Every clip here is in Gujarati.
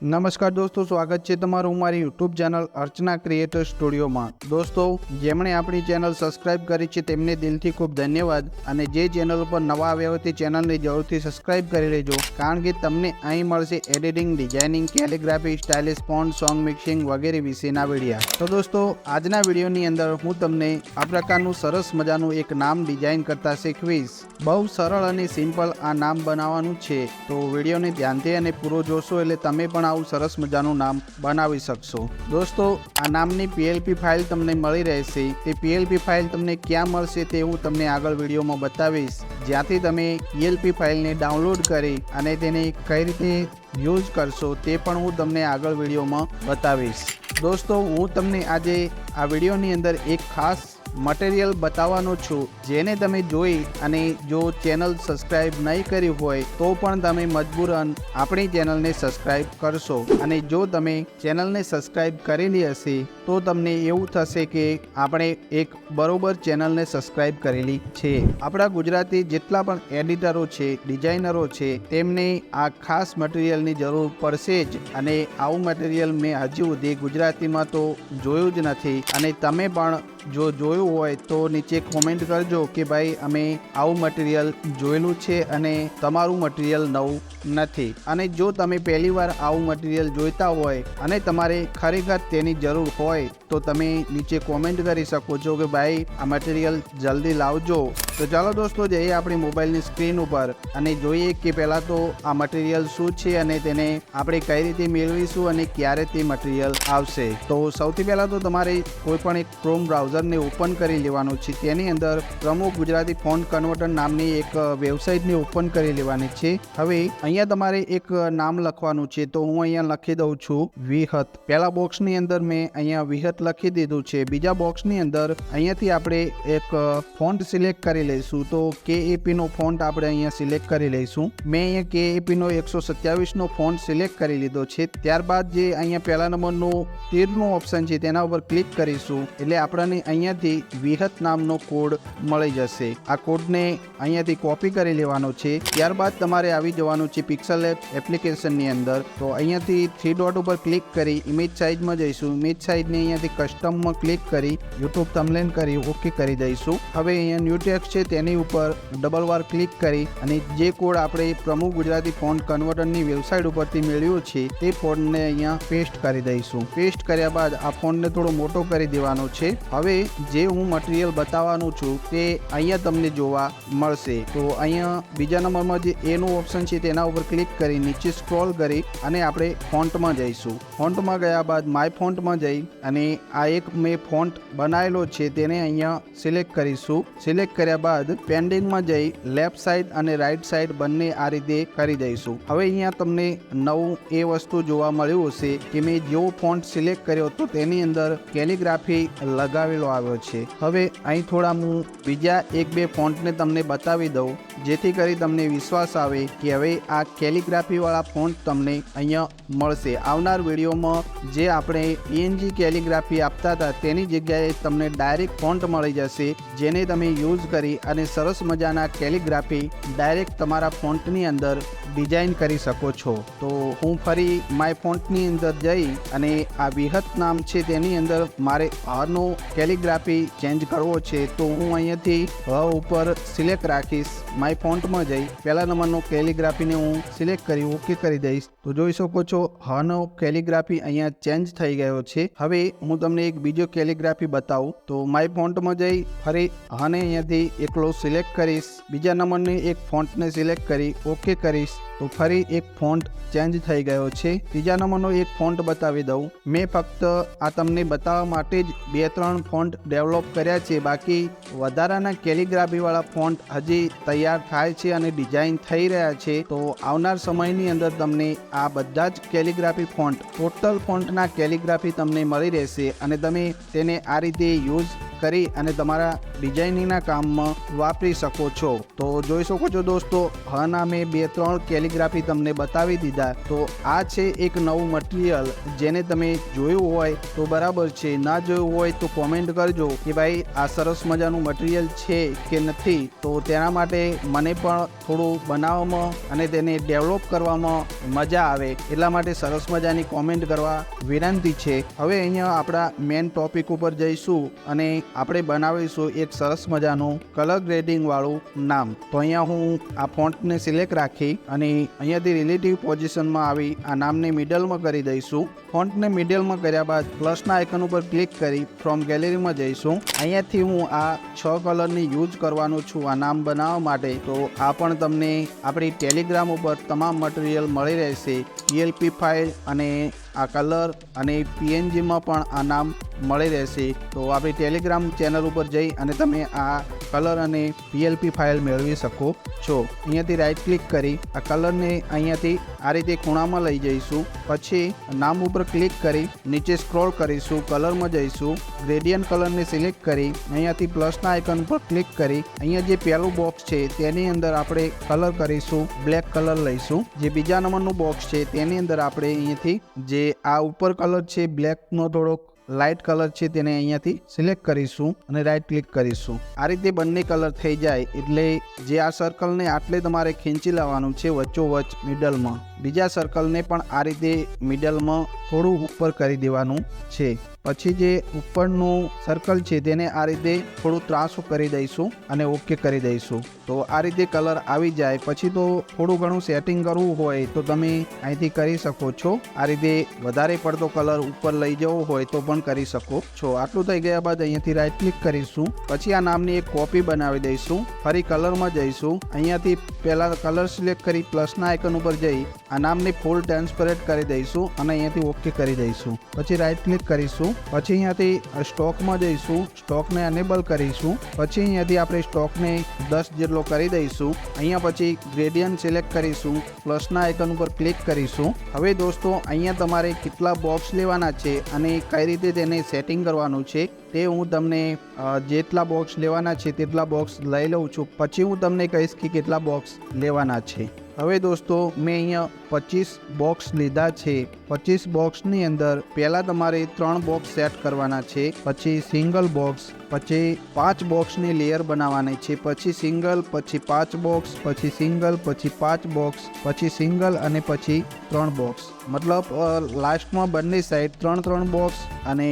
નમસ્કાર દોસ્તો, સ્વાગત છે તમારું મારી યુટ્યુબ ચેનલ અર્ચના ક્રિએટર સ્ટુડિયોમાં દોસ્તો, જેમણે આપણી ચેનલ સબસ્ક્રાઇબ કરી છે તેમને દિલથી ખૂબ ધન્યવાદ અને જે ચેનલ ઉપર નવા આવ્યા હોય તે ચેનલને જરૂરથી સબસ્ક્રાઇબ કરી લેજો, કારણ કે તમને અહીં મળશે editing designing calligraphy stylish font song mixing વગેરે વિશેના વિડીયા તો દોસ્તો, આજના વિડીયોની અંદર હું તમને આ પ્રકારનું સરસ મજાનું એક નામ ડિઝાઇન કરતા શીખવીશ. બહુ સરળ અને સિમ્પલ આ નામ બનાવવાનું છે. તો વિડીયોને ધ્યાનથી અને પૂરો જોશો એટલે તમે પણ આવું સરસ મજાનું નામ બનાવી શકશો. દોસ્તો, આ નામની પીએલપી ફાઇલ તમને મળી રહેશે. તે પીએલપી ફાઇલ તમને ક્યાં મળશે તે હું તમને આગળ વિડીયોમાં બતાવીશ. જ્યાંથી તમે પીએલપી ફાઇલને ડાઉનલોડ કરી અને તેને કઈ રીતે યુઝ કરશો તે પણ હું તમને આગળ વિડીયોમાં બતાવીશ. દોસ્તો, હું તમને આજે આ વિડીયોની અંદર એક ખાસ મટીરિયલ બતાવવાનો છું. જેને તમે જોઈ અને જો ચેનલ સબસ્ક્રાઇબ નહીં કરી હોય, તો પણ તમે મજબૂરન આપણી ચેનલને સબસ્ક્રાઇબ કરશો. અને જો તમે ચેનલને સબસ્ક્રાઇબ કરેલી હશે, તો તમને એવું થશે કે આપણે એક બરોબર ચેનલને સબસ્ક્રાઇબ કરેલી છે. આપણા ગુજરાતી જેટલા પણ એડિટરો છે, ડિઝાઇનરો છે, તેમને આ ખાસ મટીરિયલની જરૂર પડશે જ. અને આવું મટીરિયલ મેં હજુ સુધી ગુજરાતીમાં તો જોયું જ નથી. અને તમે પણ જો જોયું હોય તો નીચે કોમેન્ટ કરજો કે ભાઈ, અમે આવું મટીરિયલ જોયેલું છે અને તમારું મટીરિયલ નવું નથી. અને જો તમે પહેલીવાર આવું મટીરિયલ જોઈતા હોય અને તમારે ખરેખર તેની જરૂર હોય, તો તમે નીચે કોમેન્ટ કરી શકો છો કે ભાઈ, આ મટીરિયલ જલ્દી લાવજો. તો ચાલો દોસ્તો, જઈએ આપણી મોબાઈલની સ્ક્રીન ઉપર અને જોઈએ કે પહેલાં તો આ મટીરિયલ શું છે અને તેને આપણે કઈ રીતે મેળવીશું અને ક્યારે તે મટીરિયલ આવશે. તો સૌથી પહેલાં તો તમારે કોઈ પણ એક ક્રોમ બ્રાઉઝરને ઓપન કરી લેવાનું છે. તેની અંદર પ્રમુખ ગુજરાતી ફોન્ટ કન્વર્ટર નામની એક વેબસાઇટને ઓપન કરી લેવાની છે. હવે અહીંયા તમારે એક નામ લખવાનું છે. તો હું અહીંયા લખી દઉં છું, વિહત. પહેલા બોક્સની અંદર મેં અહીંયા વિહત લખી દીધું છે. બીજા બોક્સની અંદર અહીંયાથી આપણે એક ફોન્ટ સિલેક્ટ કરી લઈશું. તો કે નો ફોન્ટ આપણે અહીંયા સિલેક્ટ કરી લઈશું. મેં અહીંયા કે એપીનો એકસો સત્યાવીસનો ફોન્ટ સિલેક્ટ કરી લીધો છે. ત્યારબાદ જે અહીંયા પહેલા નંબરનું તેરનો ઓપ્શન છે, તેના ઉપર ક્લિક કરીશું. એટલે આપણને અહીંયાથી વિહત નામનો કોડ મળી જશે. આ કોડને અહીંયાથી કોપી કરી લેવાનો છે. ત્યારબાદ તમારે આવી જવાનું છે પિક્સલ એપ એપ્લિકેશનની અંદર. તો અહીંયાથી થ્રી ડોટ ઉપર ક્લિક કરી ઇમેજ સાઇઝમાં જઈશું. ઇમેજ સાઇઝને અહીંયાથી કસ્ટમમાં ક્લિક કરી યુટ્યુબ તમલેન કરી ઓકે કરી દઈશું. હવે અહીંયા ન્યૂ છે તેની ઉપર ડબલ વાર ક્લિક કરી અને જે કોડ આપણે પ્રમુખ ગુજરાતી ફોન્ટ કન્વર્ટરની વેબસાઇટ ઉપરથી મેળવ્યો છે તે ફોન્ટને અહીંયા પેસ્ટ કરી દઈશું. પેસ્ટ કર્યા બાદ આ ફોન્ટને થોડો મોટો કરી દેવાનો છે. હવે જે હું મટીરિયલ બતાવવાનું છું તે અહીંયા તમને જોવા મળશે. તો અહીંયા બીજા નંબરમાં જે એનું ઓપ્શન છે તેના ઉપર ક્લિક કરી નીચે સ્ક્રોલ કરી અને આપણે ફોન્ટમાં જઈશું. ફોન્ટમાં ગયા બાદ માય ફોન્ટમાં જઈ અને આ એક મેં ફોન્ટ બનાવેલો છે તેને અહીંયા સિલેક્ટ કરીશું. સિલેક્ટ કર્યા બાદ પેન્ડિંગમાં જઈ લેફ્ટ સાઈડ અને રાઈટ સાઈડ બંને આ રીતે કરી દઈશું. હવે અહીંયા તમને નવું એ વસ્તુ જોવા મળ્યું હશે કે મેં જેવો ફોન્ટ સિલેક્ટ કર્યો હતો તેની અંદર કેલિગ્રાફી લગાવેલો આવ્યો છે. હવે અહીં થોડા હું બીજા એક બે ફોન્ટને તમને બતાવી દઉં, જેથી કરી તમને વિશ્વાસ આવે કે હવે આ કેલિગ્રાફીવાળા ફોન્ટ તમને અહીંયા મળશે. આવનાર વિડીયોમાં જે આપણે પીએનજી કેલિગ્રાફી આપતા હતા તેની જગ્યાએ તમને ડાયરેક્ટ ફોન્ટ મળી જશે, જેને તમે યુઝ કરી અને સરસ મજાના કેલિગ્રાફી ડાયરેક્ટ તમારા ફોન્ટની અંદર ડિઝાઇન કરી શકો છો. તો હું ફરી માય ફોન્ટની અંદર જઈ અને આ વિહત નામ છે તેની અંદર મારે હનો કેલિગ્રાફી ચેન્જ કરવો છે, તો હું અહીંયાથી હ ઉપર સિલેક્ટ રાખીશ. માય ફોન્ટમાં જઈ. પહેલા નંબરનો કેલિગ્રાફીને હું સિલેક્ટ કરી ઓકે કરી દઈશ. તો જોઈ શકો છો, હનો કેલિગ્રાફી અહીંયા ચેન્જ થઈ ગયો છે. હવે હું તમને એક બીજો કેલિગ્રાફી બતાવું. તો માય ફોન્ટમાં જઈ, ફરી હને અહીંયાથી એકલો સિલેક્ટ કરીશ. બીજા નંબરની એક ફોન્ટને સિલેક્ટ કરી ઓકે કરીશ. તો ફરી એક ફોન્ટ ચેન્જ થઈ ગયો છે. ત્રીજા નંબરનો એક ફોન્ટ બતાવી દઉં. મેં ફક્ત આ તમને બતાવવા માટે જ બે ત્રણ ફોન્ટ ડેવલપ કર્યા છે. બાકી વધારાના કેલિગ્રાફીવાળા ફોન્ટ હજી તૈયાર થાય છે અને ડિઝાઇન થઈ રહ્યા છે. તો આવનાર સમયની અંદર તમને આ બધા જ કેલિગ્રાફી ફોન્ટ, ટોટલ ફોન્ટના કેલિગ્રાફી તમને મળી રહેશે અને તમે તેને આ રીતે યુઝ કરી અને તમારા ડિઝાઇનિંગના કામમાં વાપરી શકો છો. તો જોઈ શકો છો દોસ્તો હના મેં બે ત્રણ કેલિગ્રાફી તમને બતાવી દીધા. તો આ છે એક નવું મટીરિયલ જેને તમે જોયું હોય તો બરાબર છે, ના જોયું હોય તો કોમેન્ટ કરજો કે ભાઈ આ સરસ મજાનું મટીરિયલ છે કે નથી. તો તેના માટે મને પણ થોડું બનાવવામાં અને તેને ડેવલપ કરવામાં મજા આવે. એટલા માટે સરસ મજાની કોમેન્ટ કરવા વિનંતી છે. હવે અહીંયા આપણા મેન ટોપિક ઉપર જઈશું અને આપણે બનાવીશું એક સરસ મજાનું કલર ગ્રેડિંગ વાળું નામ. તો અહીંયા હું આ ફોન્ટને સિલેક્ટ રાખી અને અહીંયાથી રિલેટિવ પોઝિશનમાં આવી આ નામને મિડલમાં કરી દઈશું. ફોન્ટને મિડલમાં કર્યા બાદ પ્લસના આઇકન ઉપર ક્લિક કરી ફ્રોમ ગેલેરીમાં જઈશું. અહીંયાથી હું આ છ કલરની યુઝ કરવાનું છું આ નામ બનાવવા માટે. તો આ પણ તમને આપણી ટેલિગ્રામ ઉપર તમામ મટીરિયલ મળી રહેશે. પીએલપી ફાઇલ અને આ કલર અને પીએનજીમાં પણ આ નામ મળી રહેશે. તો આપણી ટેલિગ્રામ ચેનલ ઉપર જઈ અને તમે આ કલર અને પીએલપી ફાઇલ મેળવી શકો છો. અહીંયાથી રાઈટ ક્લિક કરી આ કલરને અહીંયાથી આ રીતે ખૂણામાં લઈ જઈશું. પછી નામ ઉપર ક્લિક કરી નીચે સ્ક્રોલ કરીશું કલરમાં જઈશું. ગ્રેડિયન્ટ કલરને સિલેક્ટ કરી અહીંયાથી પ્લસના આઇકન પર ક્લિક કરી અહીંયા જે પહેલું બોક્સ છે તેની અંદર આપણે કલર કરીશું બ્લેક કલર લઈશું. જે બીજા નંબરનું બોક્સ છે તેની અંદર આપણે અહીંયાથી જે આ ઉપર કલર છે બ્લેકનો થોડોક લાઇટ કલર છે તેને અહીંયાથી સિલેક્ટ કરીશું અને રાઈટ ક્લિક કરીશું. આ રીતે બંને કલર થઈ જાય એટલે જે આ સર્કલને આટલે તમારે ખેંચી લેવાનું છે વચ્ચોવચ્ચ મિડલમાં બીજા સર્કલને પણ આ રીતે મિડલમાં થોડું ઉપર કરી દેવાનું છે. પછી જે ઉપરનું સર્કલ છે તેને આ રીતે થોડું ત્રાસું કરી દઈશું અને ઓકે કરી દઈશું. તો આ રીતે કલર આવી જાય. પછી તો થોડું ઘણું સેટિંગ કરવું હોય તો તમે અહીંથી કરી શકો છો. આ રીતે વધારે પડતો કલર ઉપર લઈ જવો હોય તો પણ કરી શકો. છો આટલું થઈ ગયા બાદ અહીંયાથી રાઈટ ક્લિક કરીશું. પછી આ નામની એક કોપી બનાવી દઈશું. ફરી કલરમાં જઈશું. અહીંયાથી પહેલાં કલર સિલેક્ટ કરી પ્લસના આઇકન ઉપર જઈ આ નામની ફૂલ ટ્રાન્સપરેટ કરી દઈશું અને અહીંયાથી ઓકે કરી દઈશું. પછી રાઈટ ક્લિક કરીશું. પછી અહીંયાથી સ્ટોકમાં જઈશું. સ્ટોકને અનેબલ કરીશું. પછી અહીંયાથી આપણે સ્ટોકને દસ જેટલો કરી દઈશું. અહીંયા પછી ગ્રેડિયન સિલેક્ટ કરીશું. પ્લસના આઇકન ઉપર ક્લિક કરીશું. હવે દોસ્તો, અહીંયા તમારે કેટલા બોક્સ લેવાના છે અને કઈ રીતે તેને સેટિંગ કરવાનું છે. તે હું તમને જેટલા બોક્સ લેવાના છે તેટલા બોક્સ લઈ લઉં છું. પછી હું તમને કહીશ કે કેટલા બોક્સ લેવાના છે. હવે દોસ્તો, મેં અહીંયા પચીસ બોક્સ લીધા છે. પચીસ બોક્સની અંદર પહેલાં તમારે ત્રણ બોક્સ સેટ કરવાના છે. પછી સિંગલ બોક્સ પછી પાંચ બોક્સની લેયર બનાવવાની છે. પછી સિંગલ પછી પાંચ બોક્સ પછી સિંગલ પછી પાંચ બોક્સ પછી સિંગલ અને પછી ત્રણ બોક્સ મતલબ લાસ્ટમાં બંને સાઈડ ત્રણ ત્રણ બોક્સ અને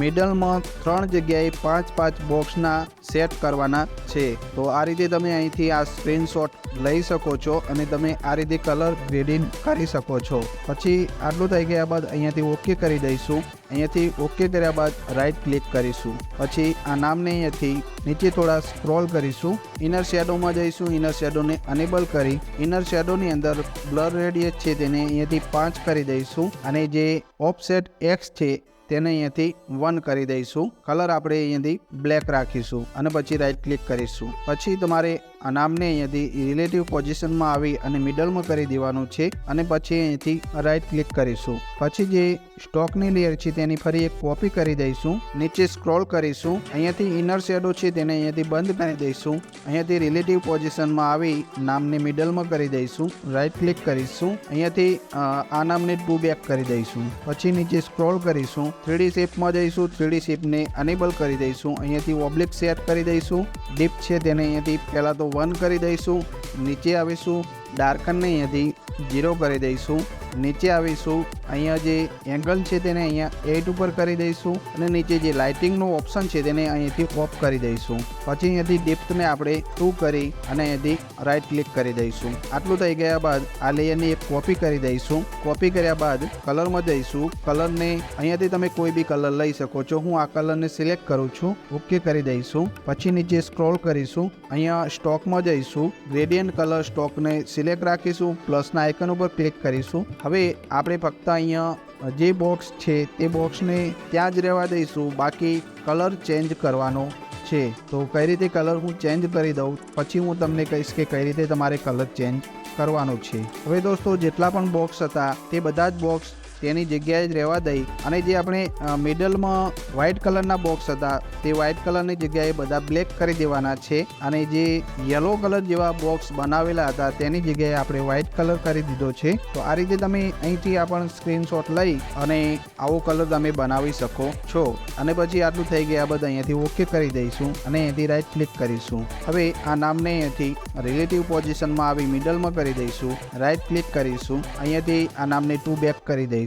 મિડલમાં ત્રણ જગ્યાએ પાંચ પાંચ બોક્સના સેટ કરવાના છે. તો આ રીતે તમે અહીંથી આ સ્ક્રીનશોટ લઈ શકો છો અને તમે આ રીતે કલર ગ્રેડિંગ કરી શકો છો. પછી આટલું થઈ ગયા બાદ અહીંયાથી ઓકે કરી દઈશું. અહીંયાથી ઓકે કર્યા બાદ રાઈટ ક્લિક કરીશું. પછી આ નામને અહીંયાથી નીચે થોડા સ્ક્રોલ કરીશું. ઇનર શેડોમાં જઈશું. ઇનર શેડોને અનેબલ કરી ઇનર શેડોની અંદર બ્લર રેડિયસ છે તેને અહીંયાથી પાંચ કરી દઈશું. અને જે ઓફસેટ એક્સ છે તેને અહીંયાથી વન કરી દઈશું. કલર આપણે અહીંયાથી બ્લેક રાખીશું અને પછી રાઈટ ક્લિક કરીશું. પછી તમારે આ નામને અહીંયાથી રિલેટિવ પોઝિશનમાં આવી અને મિડલમાં કરી દેવાનું છે અને પછી અહીંયાથી રાઈટ ક્લિક કરીશું. પછી જે સ્ટોકની લેયર છે તેની ફરી એક કોપી કરી દઈશું. નીચે સ્ક્રોલ કરીશું. અહીંયાથી ઇનર શેડો છે તેને અહીંયાથી બંધ કરી દઈશું. અહીંયાથી રિલેટિવ પોઝિશનમાં આવી નામને મિડલમાં કરી દઈશું. રાઈટ ક્લિક કરીશું. અહીંયાથી આ નામને ટુ બેક કરી દઈશું. પછી નીચે સ્ક્રોલ કરીશું. થ્રીડી શેપમાં જઈશું. થ્રીડી શેપને અનેબલ કરી દઈશું. અહીંયાથી ઓબ્લિક સેટ કરી દઈશું. ડીપ છે તેને અહીંયાથી પહેલાં તો વન કરી દઈશું નીચે આવીશું ડાર્કનને અહીંયાથી ઝીરો કરી દઈશું. નીચે આવીશું. અહીંયા જે એંગલ છે તેને અહીંયા એટ ઉપર કરી દઈશું અને નીચે જે લાઇટિંગનું ઓપ્શન છે તેને અહીંયાથી ઓફ કરી દઈશું. પછી અહીંયાથી ડેપ્થને આપણે ટુ કરી અને અહીંયાથી રાઈટ ક્લિક કરી દઈશું. આટલું થઈ ગયા બાદ આ લેયરની એક કોપી કરી દઈશું. કોપી કર્યા બાદ કલરમાં જઈશું. કલરને અહીંયાથી તમે કોઈ બી કલર લઈ શકો છો. હું આ કલરને સિલેક્ટ કરું છું. ઓકે કરી દઈશું. પછી નીચે સ્ક્રોલ કરીશું. અહીંયા સ્ટોકમાં જઈશું. ગ્રેડિયન્ટ કલર સ્ટોકને સિલેક્ટ રાખીશું. પ્લસના આઇકન ઉપર ક્લિક કરીશું. હવે આપણે ફક્ત અહીંયા જે બોક્સ છે તે બોક્સને ત્યાં જ રહેવા દઈશું. બાકી કલર ચેન્જ કરવાનો છે. તો કઈ રીતે કલર હું ચેન્જ કરી દઉં? પછી હું તમને કહીશ કે કઈ રીતે તમારે કલર ચેન્જ કરવાનો છે. હવે દોસ્તો, જેટલા પણ બોક્સ હતા તે બધા જ બોક્સ તેની જગ્યાએ જ રહેવા દઈ. અને જે આપણે મિડલમાં વ્હાઇટ કલરના બોક્સ હતા, તે વ્હાઇટ કલરની જગ્યાએ બધા બ્લેક કરી દેવાના છે. અને જે યલો કલર જેવા બોક્સ બનાવેલા હતા, તેની જગ્યાએ આપણે વ્હાઇટ કલર કરી દીધો છે. તો આ રીતે તમે અહીંથી આ પણ સ્ક્રીનશોટ લઈ અને આવો કલર તમે બનાવી શકો છો. અને પછી આટલું થઈ ગયા, બધા અહીંયાથી ઓકે કરી દઈશું અને અહીંયાથી રાઈટ ક્લિક કરીશું. હવે આ નામને અહીંયાથી રિલેટિવ પોઝિશનમાં આવી મિડલમાં કરી દઈશું રાઈટ ક્લિક કરીશું. અહીંયાથી આ નામને ટુ બેક કરી દઈશું.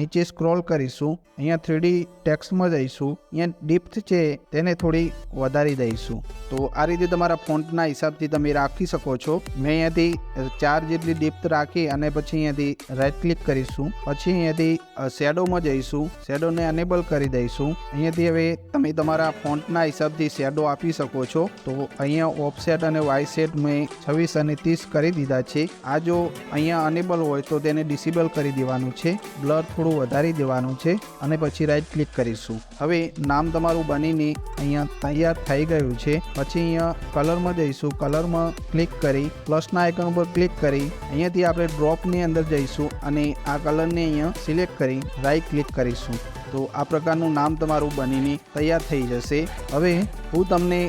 નીચે સ્ક્રોલ કરીશું, અહીંયા થ્રીડી ટેક્સમાં જઈશું, અહીંયા ડીપ્થ છે, તેને થોડી વધારી દઈશું. તો આ રીતે તમારા ફોન્ટના હિસાબથી તમે રાખી શકો છો. મેં અહીંયાથી ચાર જેટલી ડીપ્થ રાખી અને પછી અહીંયાથી રાઈટ ક્લિક કરીશું. પછી અહીંયાથી શેડોમાં જઈશું. શેડોને અનેબલ કરી દઈશું. અહીંયાથી હવે તમે તમારા ફોન્ટના હિસાબથી શેડો આપી શકો છો. તો અહીંયા ઓફસેટ અને વાયસેટ મેં છવ્વીસ અને ત્રીસ કરી દીધા છે. આ જો અહીંયા અનેબલ હોય તો તેને ડિસેબલ કરી દેવાનું છે. બ્લર થોડું વધારી દેવાનું છે અને પછી રાઈટ ક્લિક કરીશું. હવે નામ તમારું બનીને અહીંયા તૈયાર થઈ ગયું છે. પછી અહીંયા કલરમાં જઈશું. કલરમાં ક્લિક કરી પ્લસના આઇકન ઉપર ક્લિક કરી, અહીંયાથી આપણે ડ્રોપની અંદર જઈશું અને આ કલરને અહીંયા સિલેક્ટ કરી રાઈટ ક્લિક કરીશું. તો આ પ્રકારનું નામ તમારું બનીને તૈયાર થઈ જશે. હવે હું તમને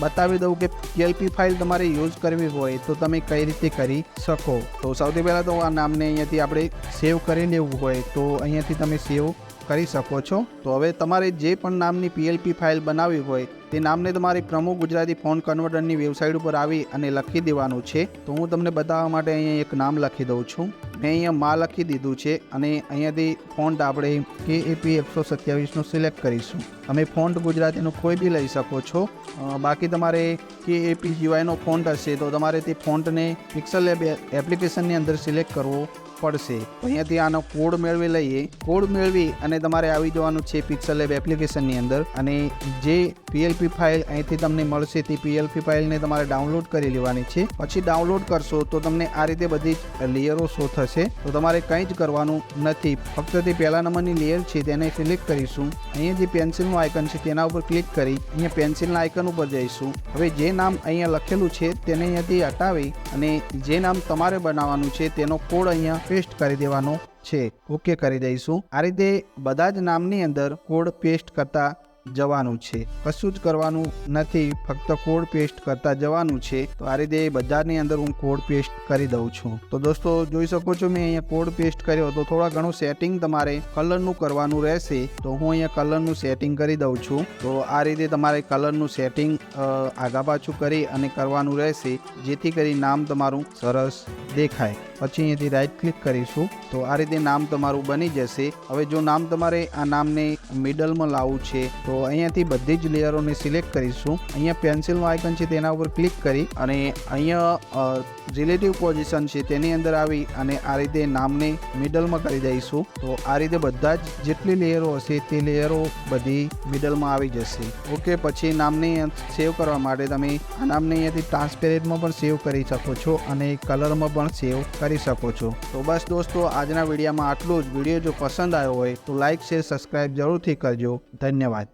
બતાવી દઉં કે પીએલપી ફાઇલ તમારે યુઝ કરવી હોય તો તમે કઈ રીતે કરી શકો. તો સૌથી પહેલાં તો આ નામને અહીંયાથી આપણે સેવ કરી લેવું હોય તો અહીંયાથી તમે સેવ કરી શકો છો. તો હવે તમારે જે પણ નામની પીએલપી ફાઇલ બનાવવી હોય તે નામને તમારી પ્રમુખ ગુજરાતી ફોન કન્વર્ટરની વેબસાઇટ ઉપર આવી અને લખી દેવાનું છે. તો હું તમને બતાવવા માટે અહીંયા એક નામ લખી દઉં છું. મેં અહીંયા માં લખી દીધું છે અને અહીંયાથી ફોન્ટ આપણે કે એપી એકસો સત્યાવીસનું સિલેક્ટ કરીશું. તમે ફોન્ટ ગુજરાતીનું કોઈ બી લઈ શકો છો. બાકી તમારે કે એપી જીવાયનો ફોન્ટ હશે તો તમારે તે ફોન્ટને પિક્સલ એપ્લિકેશનની અંદર સિલેક્ટ કરવો પડશે. અહીંયાથી આનો કોડ મેળવી લઈએ. કોડ મેળવી અને તમારે આવી જવાનું છે પિક્સલ લેબ એપ્લિકેશનની અંદર અને જે પીએલપી ફાઇલ અહીંથી તમને મળશે. તે પીએલપી ફાઇલને તમારે ડાઉનલોડ કરી લેવાની છે. પછી ડાઉનલોડ કરશો તો તમને આ રીતે બધી લેયરો શો થશે. તો તમારે કંઈ જ કરવાનું નથી. ફક્ત તે પહેલા નંબરની લેયર છે તેને સિલેક્ટ કરીશું. અહીંયા જે પેન્સિલનું આઇકન છે તેના ઉપર ક્લિક કરી અહીંયા પેન્સિલના આઇકન ઉપર જઈશું. હવે જે નામ અહીંયા લખેલું છે તેને અહીંયાથી હટાવી અને જે નામ તમારે બનાવવાનું છે તેનો કોડ અહીંયા પેસ્ટ કરી દેવાનો છે. ઓકે કરી દઈશું. આ રીતે બધા જ નામની અંદર કોડ પેસ્ટ કરતા જવાનું છે. કશું જ કરવાનું નથી. ફક્ત કોડ પેસ્ટ કરતા જવાનું છે. તો આ રીતે બજારની અંદર હું કોડ પેસ્ટ કરી દઉં છું. તો દોસ્તો, જોઈ શકો છો મેં અહીંયા કોડ પેસ્ટ કર્યો. તો થોડા ઘણું સેટિંગ તમારે કલરનું કરવાનું રહેશે. તો હું અહીંયા કલરનું સેટિંગ કરી દઉં છું. તો આ રીતે તમારે કલરનું સેટિંગ આગા પાછું કરી અને કરવાનું રહેશે. જેથી કરી નામ તમારું સરસ દેખાય. પછી અહીંયાથી રાઈટ ક્લિક કરીશું. તો આ રીતે નામ તમારું બની જશે. હવે જો નામ તમારે આ નામને મિડલમાં લાવવું છે, તો અહીંયાથી બધી જ લેયરોને સિલેક્ટ કરીશું. અહીંયા પેન્સિલનું આઇકન છે તેના ઉપર ક્લિક કરી અને અહીંયા રિલેટિવ પોઝિશન છે તેની અંદર આવી અને આ રીતે નામને મિડલમાં કરી દઈશું. તો આ રીતે બધા જ જેટલી લેયરો હશે તે લેયરો બધી મિડલમાં આવી જશે. ઓકે પછી નામને સેવ કરવા માટે તમે આ નામને અહીંયાથી ટ્રાન્સપેરેન્ટમાં પણ સેવ કરી શકો છો અને કલરમાં પણ સેવ કરી શકો છો. તો બસ દોસ્તો, આજના વિડીયોમાં આટલું જ. વીડિયો જો પસંદ આવ્યો હોય તો લાઇક શેર સબસ્ક્રાઈબ જરૂરથી કરજો. ધન્યવાદ.